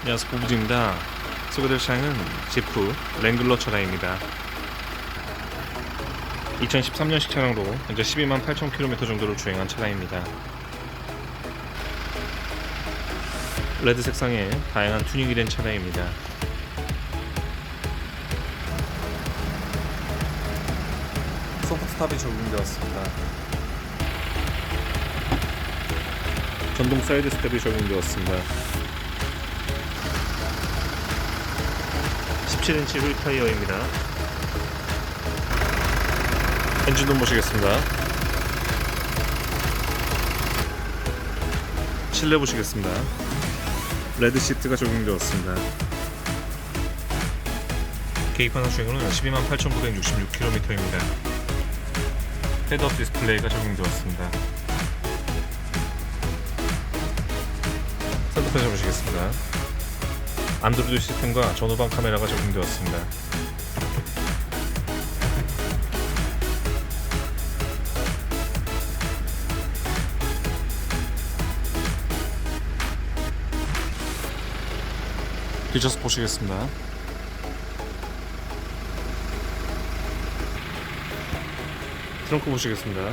안녕하세요 보부지입니다. 소개될 차량은 지프 랭글러 차량입니다. 2013년식 차량으로 현재 12만 8천 킬로미터 정도를 주행한 차량입니다. 레드 색상의 다양한 튜닝이 된 차량입니다. 소프트탑이 적용되었습니다. 전동 사이드 스텝이 적용되었습니다 17인치 휠 타이어입니다. 엔진룸 보시겠습니다. 실내 보시겠습니다. 레드 시트가 적용되었습니다. 계기판 주행거리는 128,966km입니다. 헤드업 디스플레이가 적용되었습니다. 센터페이지 보시겠습니다. 안드로이드 시스템과 전후방 카메라가 적용되었습니다. 뒷좌석 보시겠습니다. 트렁크 보시겠습니다.